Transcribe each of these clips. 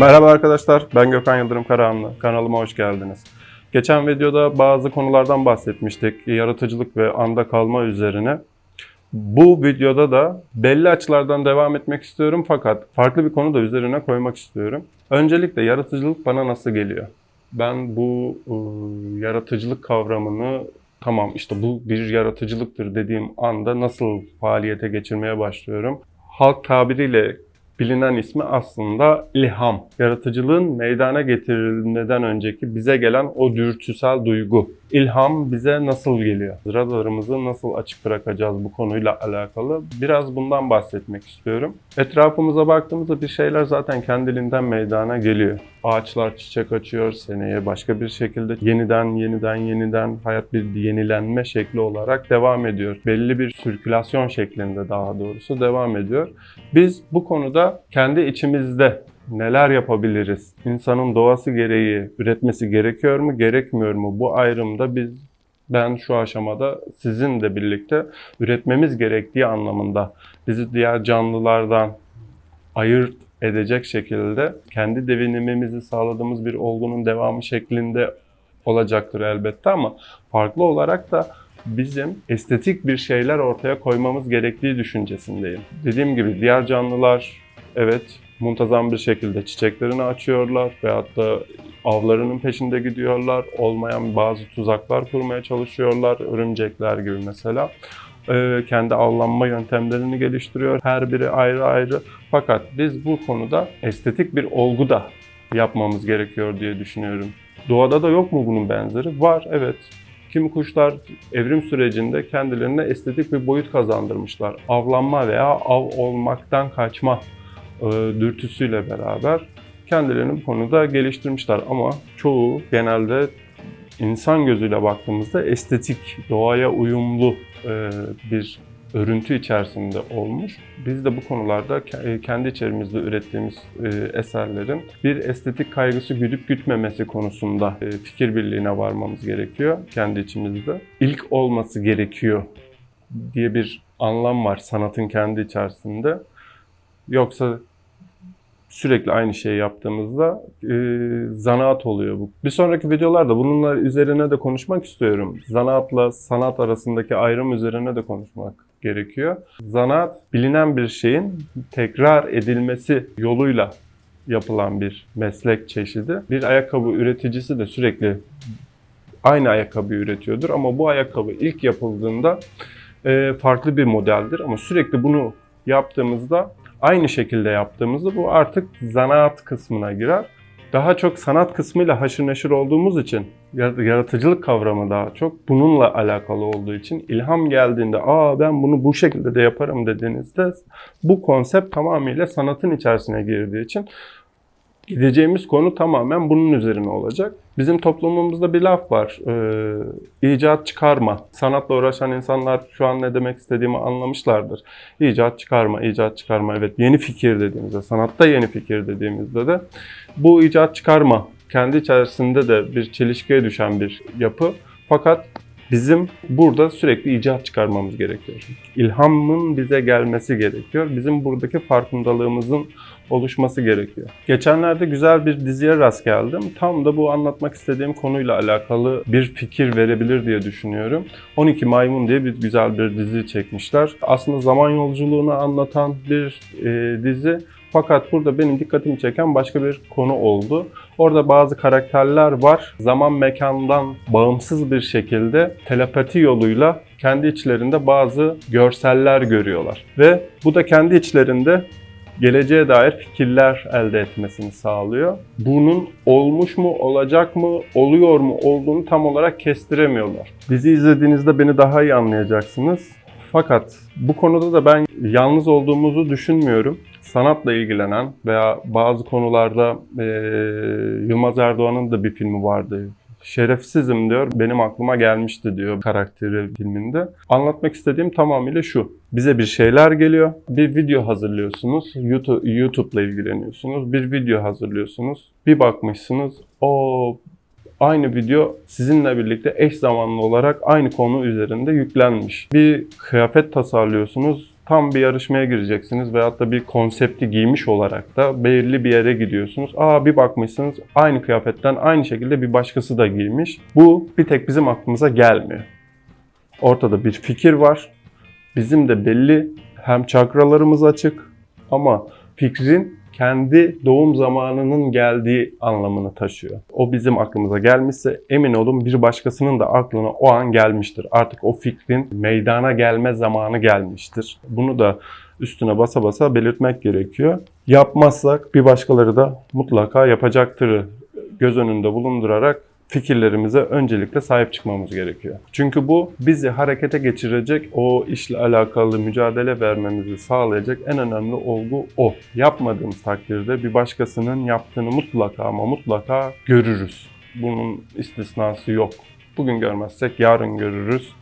Merhaba arkadaşlar, ben Gökhan Yıldırım Karahanlı. Kanalıma hoş geldiniz. Geçen videoda bazı konulardan bahsetmiştik. Yaratıcılık ve anda kalma üzerine. Bu videoda da belli açılardan devam etmek istiyorum fakat farklı bir konu da üzerine koymak istiyorum. Öncelikle yaratıcılık bana nasıl geliyor? Ben bu ıı, yaratıcılık kavramını tamam işte bu bir yaratıcılıktır dediğim anda nasıl faaliyete geçirmeye başlıyorum? Halk tabiriyle bilinen ismi aslında ilham. Yaratıcılığın meydana getirilmeden önceki bize gelen o dürtüsel duygu. İlham bize nasıl geliyor? Radarımızı nasıl açık bırakacağız bu konuyla alakalı? Biraz bundan bahsetmek istiyorum. Etrafımıza baktığımızda bir şeyler zaten kendiliğinden meydana geliyor. Ağaçlar çiçek açıyor, seneye başka bir şekilde yeniden yeniden yeniden hayat bir yenilenme şekli olarak devam ediyor. Belli bir sirkülasyon şeklinde daha doğrusu devam ediyor. Biz bu konuda kendi içimizde neler yapabiliriz? İnsanın doğası gereği üretmesi gerekiyor mu, gerekmiyor mu? Bu ayrımda biz ben şu aşamada sizinle birlikte üretmemiz gerektiği anlamında bizi diğer canlılardan ayırt edecek şekilde kendi devinimimizi sağladığımız bir olgunun devamı şeklinde olacaktır elbette ama farklı olarak da bizim estetik bir şeyler ortaya koymamız gerektiği düşüncesindeyim. Dediğim gibi diğer canlılar evet muntazam bir şekilde çiçeklerini açıyorlar veyahut da avlarının peşinde gidiyorlar. Olmayan bazı tuzaklar kurmaya çalışıyorlar. Örümcekler gibi mesela. Ee, kendi avlanma yöntemlerini geliştiriyor. Her biri ayrı ayrı. Fakat biz bu konuda estetik bir olgu da yapmamız gerekiyor diye düşünüyorum. Doğada da yok mu bunun benzeri? Var evet. Kimi kuşlar evrim sürecinde kendilerine estetik bir boyut kazandırmışlar. Avlanma veya av olmaktan kaçma dürtüsüyle beraber kendilerini bu konuda geliştirmişler. Ama çoğu genelde insan gözüyle baktığımızda estetik, doğaya uyumlu e, bir örüntü içerisinde olmuş. Biz de bu konularda e, kendi içerimizde ürettiğimiz e, eserlerin bir estetik kaygısı güdüp gütmemesi konusunda e, fikir birliğine varmamız gerekiyor kendi içimizde. İlk olması gerekiyor diye bir anlam var sanatın kendi içerisinde. Yoksa sürekli aynı şeyi yaptığımızda e, zanaat oluyor bu. Bir sonraki videolarda bununla üzerine de konuşmak istiyorum. Zanaatla sanat arasındaki ayrım üzerine de konuşmak gerekiyor. Zanaat bilinen bir şeyin tekrar edilmesi yoluyla yapılan bir meslek çeşidi. Bir ayakkabı üreticisi de sürekli aynı ayakkabı üretiyordur ama bu ayakkabı ilk yapıldığında e, farklı bir modeldir ama sürekli bunu yaptığımızda aynı şekilde yaptığımızda bu artık zanaat kısmına girer. Daha çok sanat kısmıyla haşır neşir olduğumuz için yar- yaratıcılık kavramı daha çok bununla alakalı olduğu için ilham geldiğinde aa ben bunu bu şekilde de yaparım dediğinizde bu konsept tamamıyla sanatın içerisine girdiği için gideceğimiz konu tamamen bunun üzerine olacak. Bizim toplumumuzda bir laf var. Ee, icat çıkarma. Sanatla uğraşan insanlar şu an ne demek istediğimi anlamışlardır. İcat çıkarma, icat çıkarma. Evet yeni fikir dediğimizde, sanatta yeni fikir dediğimizde de bu icat çıkarma kendi içerisinde de bir çelişkiye düşen bir yapı. Fakat bizim burada sürekli icat çıkarmamız gerekiyor. İlhamın bize gelmesi gerekiyor. Bizim buradaki farkındalığımızın oluşması gerekiyor. Geçenlerde güzel bir diziye rast geldim. Tam da bu anlatmak istediğim konuyla alakalı bir fikir verebilir diye düşünüyorum. 12 Maymun diye bir güzel bir dizi çekmişler. Aslında zaman yolculuğunu anlatan bir e, dizi. Fakat burada benim dikkatimi çeken başka bir konu oldu. Orada bazı karakterler var. Zaman mekandan bağımsız bir şekilde telepati yoluyla kendi içlerinde bazı görseller görüyorlar. Ve bu da kendi içlerinde geleceğe dair fikirler elde etmesini sağlıyor. Bunun olmuş mu, olacak mı, oluyor mu olduğunu tam olarak kestiremiyorlar. Dizi izlediğinizde beni daha iyi anlayacaksınız. Fakat bu konuda da ben yalnız olduğumuzu düşünmüyorum. Sanatla ilgilenen veya bazı konularda eee, Yılmaz Erdoğan'ın da bir filmi vardı. Şerefsizim diyor, benim aklıma gelmişti diyor karakteri filminde. Anlatmak istediğim tamamıyla şu. Bize bir şeyler geliyor, bir video hazırlıyorsunuz, YouTube, YouTube'la ilgileniyorsunuz, bir video hazırlıyorsunuz. Bir bakmışsınız, o aynı video sizinle birlikte eş zamanlı olarak aynı konu üzerinde yüklenmiş. Bir kıyafet tasarlıyorsunuz, tam bir yarışmaya gireceksiniz veyahut da bir konsepti giymiş olarak da belirli bir yere gidiyorsunuz. Aa bir bakmışsınız aynı kıyafetten aynı şekilde bir başkası da giymiş. Bu bir tek bizim aklımıza gelmiyor. Ortada bir fikir var. Bizim de belli hem çakralarımız açık ama fikrin kendi doğum zamanının geldiği anlamını taşıyor. O bizim aklımıza gelmişse emin olun bir başkasının da aklına o an gelmiştir. Artık o fikrin meydana gelme zamanı gelmiştir. Bunu da üstüne basa basa belirtmek gerekiyor. Yapmazsak bir başkaları da mutlaka yapacaktır göz önünde bulundurarak fikirlerimize öncelikle sahip çıkmamız gerekiyor. Çünkü bu bizi harekete geçirecek, o işle alakalı mücadele vermemizi sağlayacak en önemli olgu o. Yapmadığımız takdirde bir başkasının yaptığını mutlaka ama mutlaka görürüz. Bunun istisnası yok. Bugün görmezsek yarın görürüz.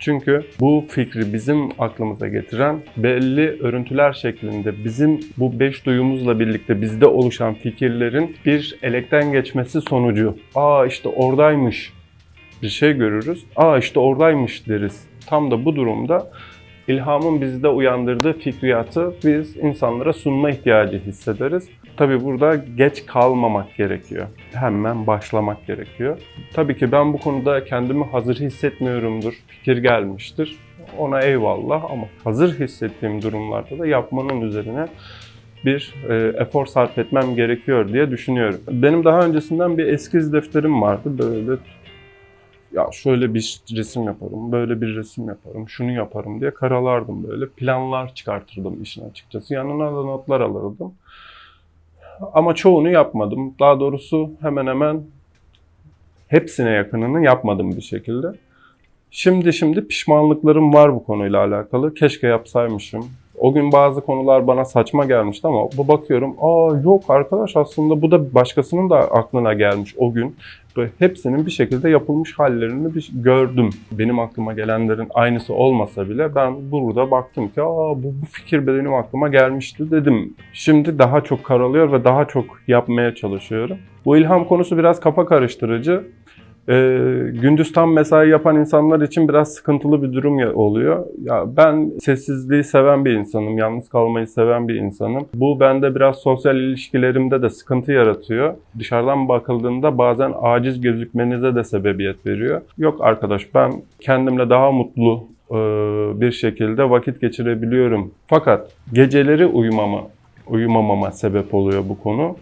Çünkü bu fikri bizim aklımıza getiren belli örüntüler şeklinde bizim bu beş duyumuzla birlikte bizde oluşan fikirlerin bir elekten geçmesi sonucu. Aa işte oradaymış bir şey görürüz. Aa işte oradaymış deriz. Tam da bu durumda ilhamın bizde uyandırdığı fikriyatı biz insanlara sunma ihtiyacı hissederiz. Tabi burada geç kalmamak gerekiyor. Hemen başlamak gerekiyor. Tabii ki ben bu konuda kendimi hazır hissetmiyorumdur. Fikir gelmiştir. Ona eyvallah ama hazır hissettiğim durumlarda da yapmanın üzerine bir e, efor sarf etmem gerekiyor diye düşünüyorum. Benim daha öncesinden bir eskiz defterim vardı. Böyle ya şöyle bir resim yaparım, böyle bir resim yaparım, şunu yaparım diye karalardım böyle. Planlar çıkartırdım işin açıkçası. Yanına da notlar alırdım. Ama çoğunu yapmadım. Daha doğrusu hemen hemen hepsine yakınını yapmadım bir şekilde. Şimdi şimdi pişmanlıklarım var bu konuyla alakalı. Keşke yapsaymışım. O gün bazı konular bana saçma gelmişti ama bu bakıyorum aa yok arkadaş aslında bu da başkasının da aklına gelmiş o gün. Hepsinin bir şekilde yapılmış hallerini bir gördüm. Benim aklıma gelenlerin aynısı olmasa bile ben burada baktım ki aa bu, bu fikir benim aklıma gelmişti dedim. Şimdi daha çok karalıyor ve daha çok yapmaya çalışıyorum. Bu ilham konusu biraz kafa karıştırıcı. Ee, gündüz tam mesai yapan insanlar için biraz sıkıntılı bir durum oluyor. Ya ben sessizliği seven bir insanım, yalnız kalmayı seven bir insanım. Bu bende biraz sosyal ilişkilerimde de sıkıntı yaratıyor. Dışarıdan bakıldığında bazen aciz gözükmenize de sebebiyet veriyor. Yok arkadaş ben kendimle daha mutlu e, bir şekilde vakit geçirebiliyorum. Fakat geceleri uyumama uyumamama sebep oluyor bu konu.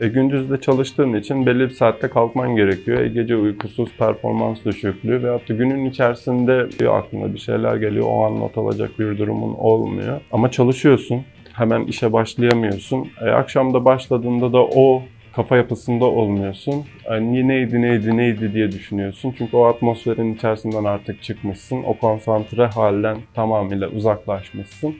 E, gündüz de çalıştığın için belli bir saatte kalkman gerekiyor. E, gece uykusuz, performans düşüklüğü veyahut da günün içerisinde aklına bir şeyler geliyor. O an not alacak bir durumun olmuyor. Ama çalışıyorsun. Hemen işe başlayamıyorsun. E, akşamda başladığında da o kafa yapısında olmuyorsun. Yani neydi neydi neydi diye düşünüyorsun. Çünkü o atmosferin içerisinden artık çıkmışsın. O konsantre halden tamamıyla uzaklaşmışsın.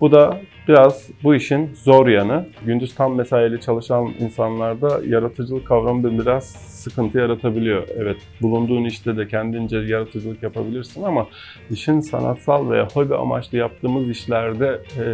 Bu da biraz bu işin zor yanı. Gündüz tam mesaili çalışan insanlarda yaratıcılık kavramı biraz sıkıntı yaratabiliyor. Evet, bulunduğun işte de kendince yaratıcılık yapabilirsin ama işin sanatsal veya hobi amaçlı yaptığımız işlerde e,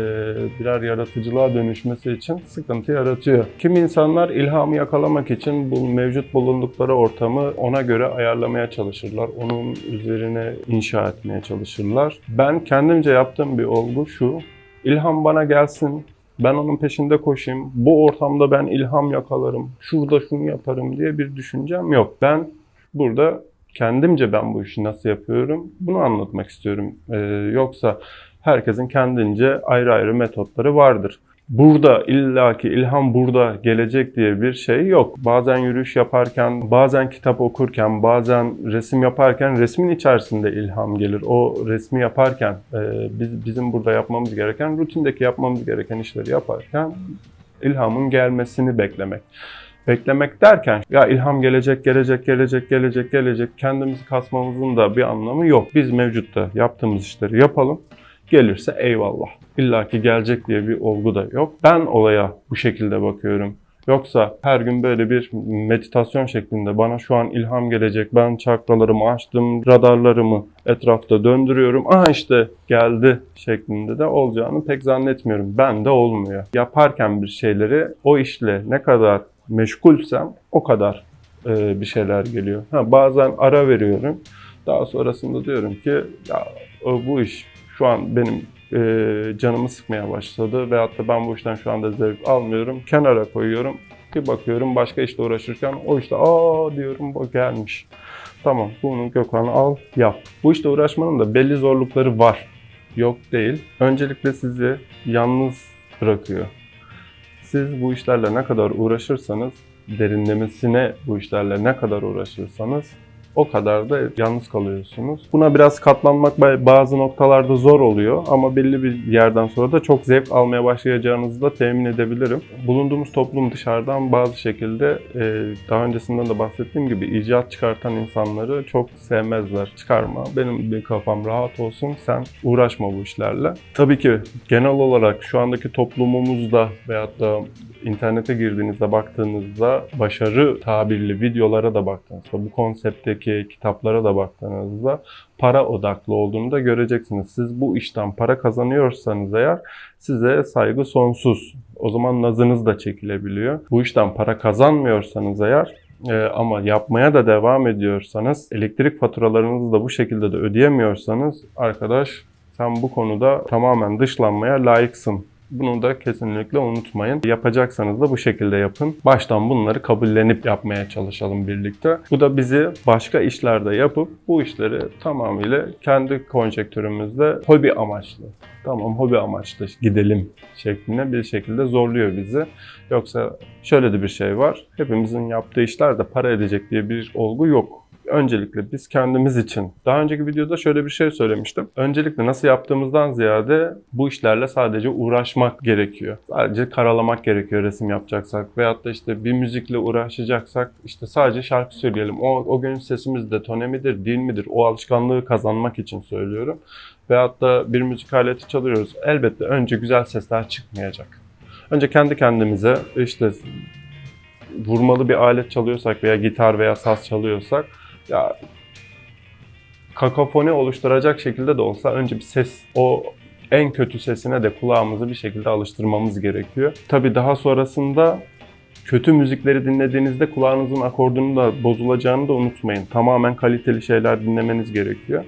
birer yaratıcılığa dönüşmesi için sıkıntı yaratıyor. Kimi insanlar ilhamı yakalamak için bu mevcut bulundukları ortamı ona göre ayarlamaya çalışırlar. Onun üzerine inşa etmeye çalışırlar. Ben kendimce yaptığım bir olgu şu. İlham bana gelsin, ben onun peşinde koşayım, bu ortamda ben ilham yakalarım, şurada şunu yaparım diye bir düşüncem yok. Ben burada kendimce ben bu işi nasıl yapıyorum bunu anlatmak istiyorum. Ee, yoksa herkesin kendince ayrı ayrı metotları vardır. Burada illaki ilham burada gelecek diye bir şey yok. Bazen yürüyüş yaparken, bazen kitap okurken, bazen resim yaparken resmin içerisinde ilham gelir. O resmi yaparken e, biz, bizim burada yapmamız gereken, rutindeki yapmamız gereken işleri yaparken ilhamın gelmesini beklemek. Beklemek derken ya ilham gelecek, gelecek, gelecek, gelecek, gelecek kendimizi kasmamızın da bir anlamı yok. Biz mevcutta yaptığımız işleri yapalım. Gelirse eyvallah. İlla ki gelecek diye bir olgu da yok. Ben olaya bu şekilde bakıyorum. Yoksa her gün böyle bir meditasyon şeklinde bana şu an ilham gelecek. Ben çakralarımı açtım, radarlarımı etrafta döndürüyorum. Aha işte geldi şeklinde de olacağını pek zannetmiyorum. Ben de olmuyor. Yaparken bir şeyleri o işle ne kadar meşgulsem o kadar e, bir şeyler geliyor. Ha, bazen ara veriyorum. Daha sonrasında diyorum ki ya bu iş şu an benim e, canımı sıkmaya başladı. Veyahut da ben bu işten şu anda zevk almıyorum. Kenara koyuyorum. Bir bakıyorum başka işle uğraşırken o işte aa diyorum bu gelmiş. Tamam bunu Gökhan al yap. Bu işte uğraşmanın da belli zorlukları var. Yok değil. Öncelikle sizi yalnız bırakıyor. Siz bu işlerle ne kadar uğraşırsanız, derinlemesine bu işlerle ne kadar uğraşırsanız o kadar da yalnız kalıyorsunuz. Buna biraz katlanmak bazı noktalarda zor oluyor ama belli bir yerden sonra da çok zevk almaya başlayacağınızı da temin edebilirim. Bulunduğumuz toplum dışarıdan bazı şekilde e, daha öncesinden de bahsettiğim gibi icat çıkartan insanları çok sevmezler. Çıkarma, benim bir kafam rahat olsun, sen uğraşma bu işlerle. Tabii ki genel olarak şu andaki toplumumuzda veyahut da internete girdiğinizde baktığınızda başarı tabirli videolara da baktığınızda bu konseptteki kitaplara da baktığınızda para odaklı olduğunu da göreceksiniz. Siz bu işten para kazanıyorsanız eğer size saygı sonsuz. O zaman nazınız da çekilebiliyor. Bu işten para kazanmıyorsanız eğer e, ama yapmaya da devam ediyorsanız elektrik faturalarınızı da bu şekilde de ödeyemiyorsanız arkadaş sen bu konuda tamamen dışlanmaya layıksın bunu da kesinlikle unutmayın. Yapacaksanız da bu şekilde yapın. Baştan bunları kabullenip yapmaya çalışalım birlikte. Bu da bizi başka işlerde yapıp bu işleri tamamıyla kendi konjektürümüzde hobi amaçlı. Tamam hobi amaçlı gidelim şeklinde bir şekilde zorluyor bizi. Yoksa şöyle de bir şey var. Hepimizin yaptığı işler de para edecek diye bir olgu yok öncelikle biz kendimiz için. Daha önceki videoda şöyle bir şey söylemiştim. Öncelikle nasıl yaptığımızdan ziyade bu işlerle sadece uğraşmak gerekiyor. Sadece karalamak gerekiyor resim yapacaksak. Veyahut da işte bir müzikle uğraşacaksak işte sadece şarkı söyleyelim. O, o gün sesimiz detone midir değil midir? O alışkanlığı kazanmak için söylüyorum. Veyahut da bir müzik aleti çalıyoruz. Elbette önce güzel sesler çıkmayacak. Önce kendi kendimize işte vurmalı bir alet çalıyorsak veya gitar veya saz çalıyorsak ya kakafoni oluşturacak şekilde de olsa önce bir ses o en kötü sesine de kulağımızı bir şekilde alıştırmamız gerekiyor. Tabi daha sonrasında kötü müzikleri dinlediğinizde kulağınızın akordunu da bozulacağını da unutmayın. Tamamen kaliteli şeyler dinlemeniz gerekiyor.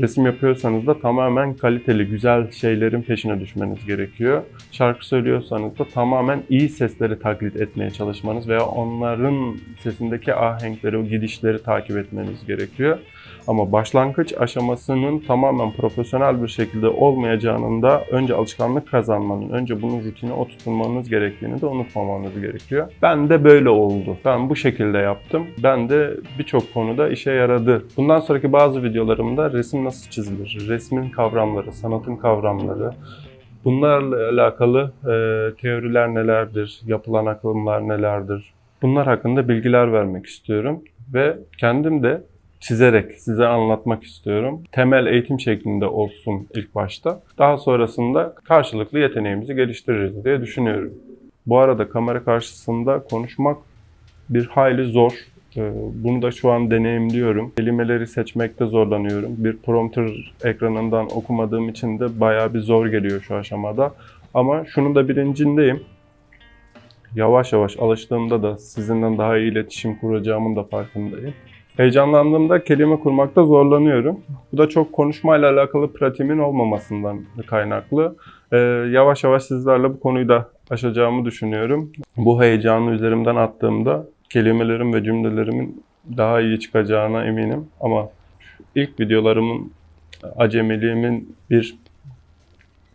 Resim yapıyorsanız da tamamen kaliteli, güzel şeylerin peşine düşmeniz gerekiyor. Şarkı söylüyorsanız da tamamen iyi sesleri taklit etmeye çalışmanız veya onların sesindeki ahenkleri, o gidişleri takip etmeniz gerekiyor. Ama başlangıç aşamasının tamamen profesyonel bir şekilde olmayacağının da önce alışkanlık kazanmanın, önce bunun rutine oturtmanız gerektiğini de unutmamanız gerekiyor. Ben de böyle oldu. Ben bu şekilde yaptım. Ben de birçok konuda işe yaradı. Bundan sonraki bazı videolarımda resim nasıl çizilir, resmin kavramları, sanatın kavramları, bunlarla alakalı e, teoriler nelerdir, yapılan akımlar nelerdir, bunlar hakkında bilgiler vermek istiyorum. Ve kendim de çizerek size anlatmak istiyorum. Temel eğitim şeklinde olsun ilk başta. Daha sonrasında karşılıklı yeteneğimizi geliştiririz diye düşünüyorum. Bu arada kamera karşısında konuşmak bir hayli zor. Ee, Bunu da şu an deneyimliyorum. Kelimeleri seçmekte zorlanıyorum. Bir prompter ekranından okumadığım için de bayağı bir zor geliyor şu aşamada. Ama şunun da bilincindeyim. Yavaş yavaş alıştığımda da sizinle daha iyi iletişim kuracağımın da farkındayım. Heyecanlandığımda kelime kurmakta zorlanıyorum. Bu da çok konuşmayla alakalı pratiğimin olmamasından kaynaklı. Ee, yavaş yavaş sizlerle bu konuyu da aşacağımı düşünüyorum. Bu heyecanı üzerimden attığımda kelimelerim ve cümlelerimin daha iyi çıkacağına eminim. Ama ilk videolarımın acemiliğimin bir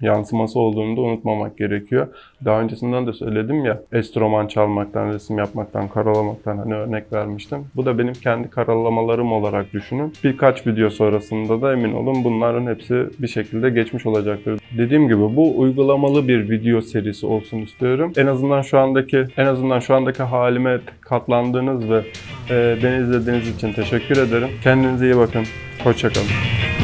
yansıması olduğunu da unutmamak gerekiyor. Daha öncesinden de söyledim ya, enstrüman çalmaktan, resim yapmaktan, karalamaktan hani örnek vermiştim. Bu da benim kendi karalamalarım olarak düşünün. Birkaç video sonrasında da emin olun bunların hepsi bir şekilde geçmiş olacaktır. Dediğim gibi bu uygulamalı bir video serisi olsun istiyorum. En azından şu andaki en azından şu andaki halime katlandığınız ve e, beni izlediğiniz için teşekkür ederim. Kendinize iyi bakın. Hoşçakalın.